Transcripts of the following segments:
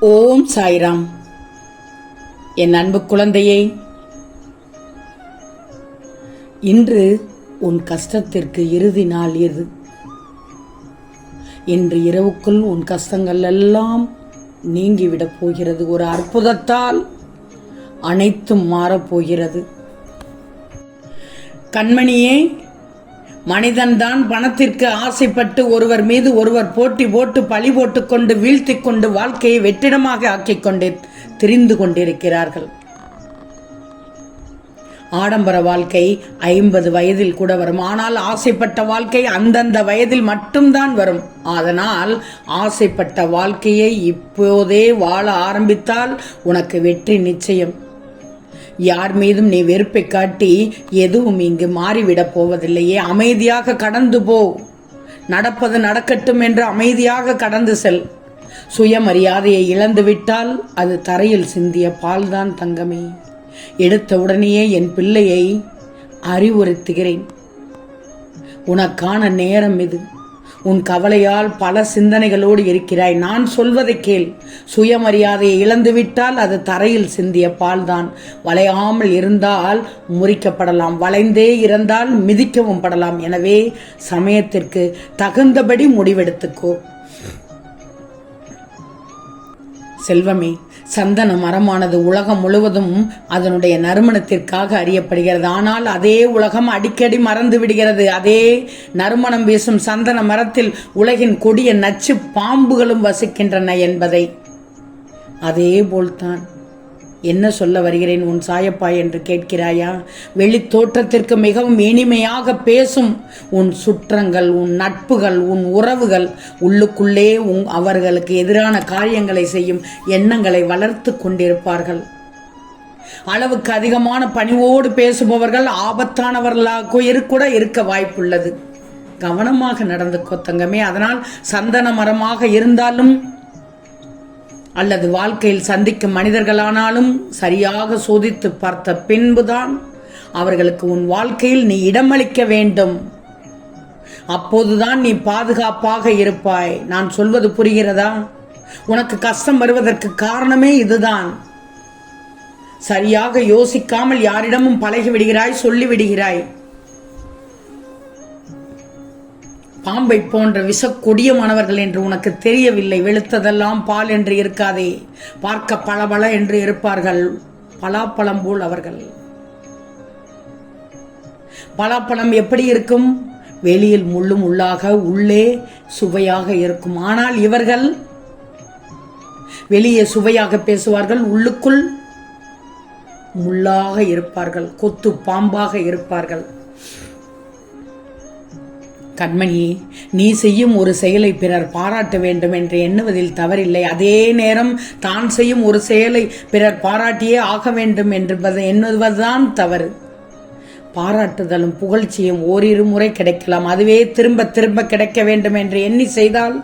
ஓம் சாய்ராம். என் அன்பு குழந்தையே இன்று உன் கஷ்டத்திற்கு இறுதி நாள் இது. இன்று இரவுக்குள் உன் கஷ்டங்கள் எல்லாம் நீங்கிவிடப் போகிறது. ஒரு அற்புதத்தால் அனைத்தும் மாறப்போகிறது கண்மணியே மனிதன்தான் பணத்திற்கு ஆசைப்பட்டு ஒருவர் மீது ஒருவர் போட்டி போட்டு பழி போட்டுக்கொண்டு வீழ்த்திக் கொண்டு வாழ்க்கையை வெற்றிடமாக ஆக்கிக்கொண்டு திரிந்து கொண்டிருக்கிறார்கள். ஆடம்பர வாழ்க்கை ஐம்பது வயதில் கூட வரும். ஆனால் ஆசைப்பட்ட வாழ்க்கை அந்தந்த வயதில் மட்டும்தான் வரும். அதனால் ஆசைப்பட்ட வாழ்க்கையை இப்போதே வாழ ஆரம்பித்தால் உனக்கு வெற்றி நிச்சயம். யார் மீதும் நீ வெறுப்பை காட்டி எதுவும் இங்கு மாறிவிடப் போவதில்லையே. அமைதியாக கடந்து போ. நடப்பது நடக்கட்டும் என்று அமைதியாக கடந்து செல். சுயமரியாதையை இழந்துவிட்டால் அது தரையில் சிந்திய பால்தான் தங்கமே. எடுத்த உடனேயே என் பிள்ளையை அறிவுறுத்துகிறேன். உனக்கான நேரம் இது. உன் கவலையால் பல சிந்தனைகளோடு இருக்கிறாய். நான் சொல்வதை கேள். சுயமரியாதையை இழந்துவிட்டால் அது தரையில் சிந்திய பால்தான். வளையாமல் இருந்தால் முறிக்கப்படலாம். வளைந்தே இருந்தால் மிதிக்கவும் படலாம். எனவே சமயத்திற்கு தகுந்தபடி முடிவெடுத்துக்கோ. செல்வமே சந்தன மரமானது உலகம் முழுவதும் அதனுடைய நறுமணத்திற்காக அறியப்படுகிறது. ஆனால் அதே உலகம் அடிக்கடி மறந்து விடுகிறது. அதே நறுமணம் வீசும் சந்தன மரத்தில் உலகின் கொடிய நச்சு பாம்புகளும் வசிக்கின்றன என்பதை. அதே போல்தான் என்ன சொல்ல வருகிறேன் உன் சாயப்பா என்று கேட்கிறாயா? வெளி தோற்றத்திற்கு மிகவும் இனிமையாக பேசும் உன் சுற்றங்கள் உன் நட்புகள் உன் உறவுகள் உள்ளுக்குள்ளே உன் அவர்களுக்கு எதிரான காரியங்களை செய்யும் எண்ணங்களை வளர்த்து கொண்டிருப்பார்கள். அளவுக்கு அதிகமான பணிவோடு பேசுபவர்கள் ஆபத்தானவர்களாக கூட இருக்க வாய்ப்புள்ளது. கவனமாக நடந்து கொத்தங்கமே. அதனால் சந்தன மரமாக இருந்தாலும் அல்லது வாழ்க்கையில் சந்திக்கும் மனிதர்களானாலும் சரியாக சோதித்து பார்த்த பின்புதான் அவர்களுக்கு உன் வாழ்க்கையில் நீ இடமளிக்க வேண்டும். அப்போதுதான் நீ பாதுகாப்பாக இருப்பாய். நான் சொல்வது புரிகிறதா? உனக்கு கஷ்டம் வருவதற்கு காரணமே இதுதான். சரியாக யோசிக்காமல் யாரிடமும் பழகி விடுகிறாய் சொல்லி விடுகிறாய். பாம்பை போன்ற விஷ கொடியமானவர்கள் என்று உனக்கு தெரியவில்லை. வெளுத்ததெல்லாம் பால் என்று இருக்காதே. பார்க்க பளபள என்று இருப்பார்கள். பலாப்பழம் போல் அவர்கள். பலாப்பழம் எப்படி இருக்கும்? வெளியில் முள்ளும் உள்ளாக உள்ளே சுவையாக இருக்கும். ஆனால் இவர்கள் வெளியே சுவையாக பேசுவார்கள். உள்ளுக்குள் முள்ளாக இருப்பார்கள். கொத்து பாம்பாக இருப்பார்கள். கண்மணி நீ செய்யும் ஒரு செயலை பிறர் பாராட்ட வேண்டும் என்று எண்ணுவதில் தவறில்லை. அதே நேரம் தான் செய்யும் ஒரு செயலை பிறர் பாராட்டியே ஆக வேண்டும் என்பது எண்ணுவதுதான் தவறு. பாராட்டுதலும் புகழ்ச்சியும் ஓரிரு முறை கிடைக்கலாம். அதுவே திரும்ப திரும்ப கிடைக்க வேண்டும் என்று எண்ணி செய்தால்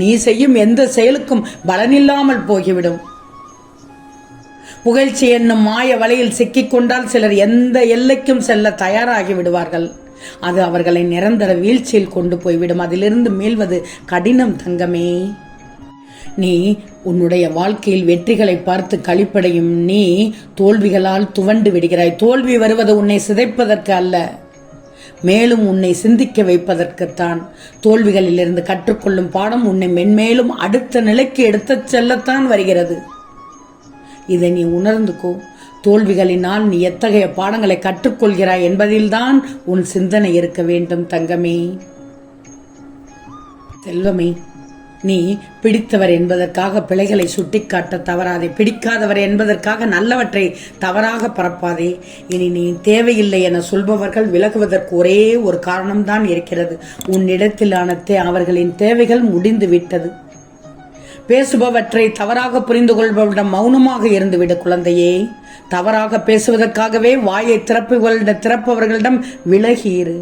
நீ செய்யும் எந்த செயலுக்கும் பலனில்லாமல் போகிவிடும். புகழ்ச்சி என்னும் மாய வலையில் சிக்கிக்கொண்டால் சிலர் எந்த எல்லைக்கும் செல்ல தயாராகி விடுவார்கள். அது அவர்களை நிரந்தர வீழ்ச்சியில் கொண்டு போய்விடும். அதிலிருந்து மீள்வது கடினம் தங்கமே. நீ உன்னுடைய வாழ்க்கையில் வெற்றிகளை பார்த்து கழிப்படையும் நீ தோல்விகளால் துவண்டு விடுகிறாய். தோல்வி வருவது உன்னை சிதைப்பதற்கு அல்ல. மேலும் உன்னை சிந்திக்க வைப்பதற்குத்தான். தோல்விகளிலிருந்து கற்றுக்கொள்ளும் பாடம் உன்னை மென்மேலும் அடுத்த நிலைக்கு எடுத்துச் செல்லத்தான் வருகிறது. இதை நீ உணர்ந்துக்கோ. தோல்விகளினால் நீ எத்தகைய பாடங்களை கற்றுக்கொள்கிறாய் என்பதில்தான் உன் சிந்தனை இருக்க வேண்டும் தங்கமே. செல்வமே நீ பிடித்தவர் என்பதற்காக பிழைகளை சுட்டிக்காட்ட தவறாதே. பிடிக்காதவர் என்பதற்காக நல்லவற்றை தவறாக பரப்பாதே. இனி நீ தேவையில்லை என சொல்பவர்கள் விலகுவதற்கு ஒரே ஒரு காரணம்தான் இருக்கிறது. உன்னிடத்திலான அவர்களின் தேவைகள் முடிந்து விட்டது பேசுபவற்றை தவறாக புரிந்து கொள்பவரிடம் மௌனமாக இருந்துவிடு குழந்தையே. தவறாக பேசுவதற்காகவே வாயை திறப்புகளிடம் திறப்பவர்களிடம் விலகியிரு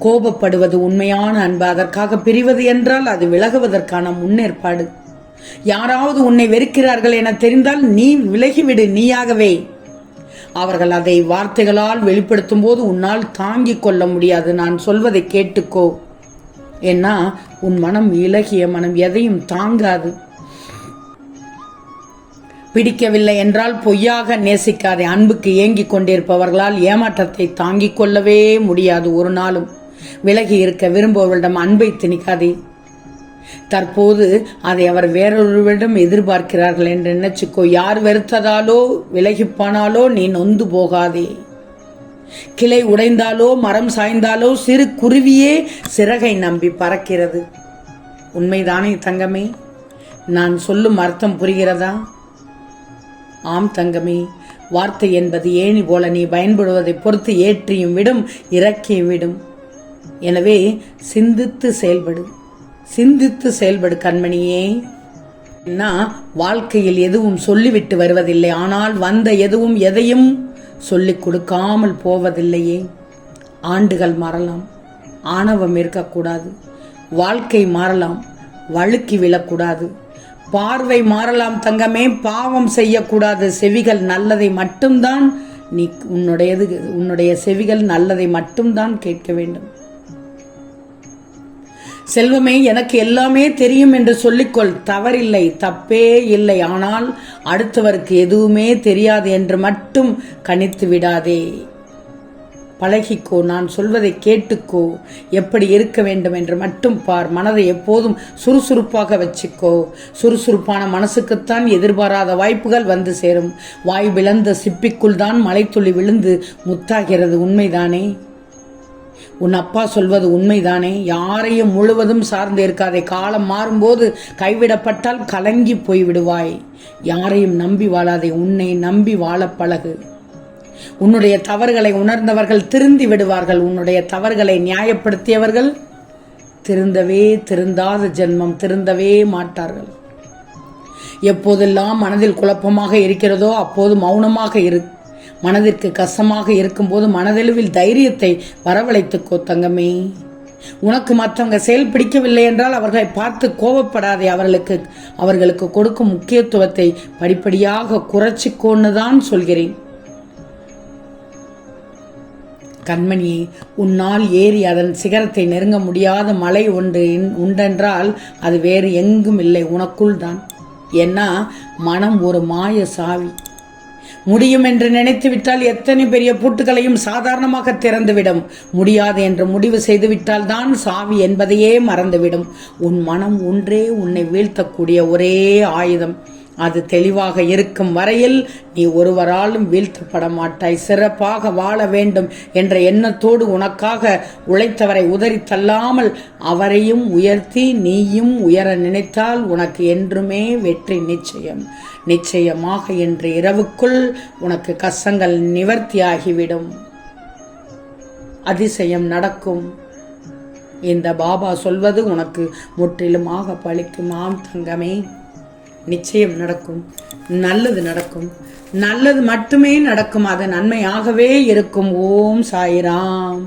கோபப்படுவது உண்மையான அன்பு. அதற்காக பிரிவது என்றால் அது விலகுவதற்கான முன்னேற்பாடு. யாராவது உன்னை வெறுக்கிறார்கள் என தெரிந்தால் நீ விலகிவிடு நீயாகவே. அவர்கள் அதை வார்த்தைகளால் வெளிப்படுத்தும் போது உன்னால் தாங்கிக் கொள்ள முடியாது. நான் சொல்வதை கேட்டுக்கோ. ஏன்னா உன் மனம் இலகிய மனம் எதையும் தாங்காது. பிடிக்கவில்லை என்றால் பொய்யாக நேசிக்காதே. அன்புக்கு ஏங்கிக் கொண்டிருப்பவர்களால் ஏமாற்றத்தை தாங்கிக் கொள்ளவே முடியாது ஒரு நாளும். விலகி இருக்க விரும்புபவர்களிடம் அன்பை திணிக்காதே. தற்போது அதை அவர் வேறொருவரிடம் எதிர்பார்க்கிறார்கள் என்று நினைச்சுக்கோ. யார் வெறுத்ததாலோ விலகிப்பானாலோ நீ நொந்து போகாதே. கிளை உடைந்தாலோ மரம் சாய்ந்தாலோ சிறு குருவியே சிறகை நம்பி பறக்கிறது. உண்மைதானே தங்கமே? நான் சொல்லும் அர்த்தம் புரிகிறதா? ஆம் தங்கமே வார்த்தை என்பது ஏணி போல நீ பயன்படுவதை பொறுத்து ஏற்றியும் விடும் இறக்கியும் விடும். எனவே சிந்தித்து செயல்படு. சிந்தித்து செயல்படு கண்மணியே. என்ன வாழ்க்கையில் எதுவும் சொல்லிவிட்டு வருவதில்லை. ஆனால் வந்த எதுவும் எதையும் சொல்லிக் கொடுக்காமல் போவதில்லையே. ஆண்டுகள் மாறலாம் ஆணவம் இருக்கக்கூடாது வாழ்க்கை மாறலாம் வழுக்கி விழக்கூடாது. பார்வை மாறலாம் தங்கமே பாவம் செய்யக்கூடாது. செவிகள் நல்லதை மட்டும்தான் நீ உன்னுடையது உன்னுடைய செவிகள் நல்லதை மட்டும்தான் கேட்க வேண்டும். செல்வமே எனக்கு எல்லாமே தெரியும் என்று சொல்லிக்கொள். தவறில்லை தப்பே இல்லை. ஆனால் அடுத்தவருக்கு எதுவுமே தெரியாது என்று மட்டும் கணித்து விடாதே. பழகிக்கோ நான் சொல்வதை கேட்டுக்கோ. எப்படி இருக்க வேண்டும் என்று மட்டும் பார். மனதை எப்போதும் சுறுசுறுப்பாக வச்சுக்கோ. சுறுசுறுப்பான மனசுக்குத்தான் எதிர்பாராத வாய்ப்புகள் வந்து சேரும். வாய் விளந்த சிப்பிக்குள் தான் மலைத்துளி விழுந்து முத்தாகிறது. உண்மைதானே? உன் அப்பா சொல்வது உண்மைதானே? யாரையும் முழுவதும் சார்ந்து இருக்காதே. காலம் மாறும்போது கைவிடப்பட்டால் கலங்கி போய் விடுவாய் யாரையும் நம்பி வாழாதே. உன்னை நம்பி வாழ பழகு. உன்னுடைய தவறுகளை உணர்ந்தவர்கள் திருந்தி விடுவார்கள். உன்னுடைய தவறுகளை நியாயப்படுத்தியவர்கள் திருந்தவே திருந்தாத ஜென்மம் திருந்தவே மாட்டார்கள். எப்போதெல்லாம் மனதில் குழப்பமாக இருக்கிறதோ அப்போது மௌனமாக இரு மனதிற்கு கஷ்டமாக இருக்கும்போது மனதளவில் தைரியத்தை வரவழைத்துக்கோ தங்கமே. உனக்கு மற்றவங்க செயல் பிடிக்கவில்லை என்றால் அவர்களை பார்த்து கோபப்படாதே. அவர்களுக்கு அவர்களுக்கு கொடுக்கும் முக்கியத்துவத்தை படிப்படியாக குறைச்சிக்கோன்னு தான் சொல்கிறேன். கண்மணியே உன்னால் ஏறி அதன் சிகரத்தை நெருங்க முடியாத மலை ஒன்று உண்டென்றால் அது வேறு எங்கும் இல்லை. உனக்குள் தான். ஏன்னா மனம் ஒரு மாய சாவி. முடியும் என்று நினைத்து விட்டால் எத்தனை பெரிய பூட்டுகளையும் சாதாரணமாக திறந்துவிடும். முடியாது என்று முடிவு செய்துவிட்டால் தான் சாவி என்பதையே மறந்துவிடும். உன் மனம் ஒன்றே உன்னை வீழ்த்தக்கூடிய ஒரே ஆயுதம். அது தெளிவாக இருக்கும் வரையில் நீ ஒருவராலும் வீழ்த்தப்பட மாட்டாய் சிறப்பாக வாழ வேண்டும் என்ற எண்ணத்தோடு உனக்காக உழைத்தவரை உதறி தள்ளாமல் அவரையும் உயர்த்தி நீயும் உயர நினைத்தால் உனக்கு என்றுமே வெற்றி நிச்சயம். நிச்சயமாக இன்று இரவுக்குள் உனக்கு கஷ்டங்கள் நிவர்த்தியாகிவிடும் அதிசயம் நடக்கும். இந்த பாபா சொல்வது உனக்கு முற்றிலுமாக பழிக்கும். ஆம் தங்கமே. நிச்சயம் நடக்கும். நல்லது நடக்கும். நல்லது மட்டுமே நடக்கும். அது நன்மையாகவே இருக்கும். ஓம் சாய்ராம்.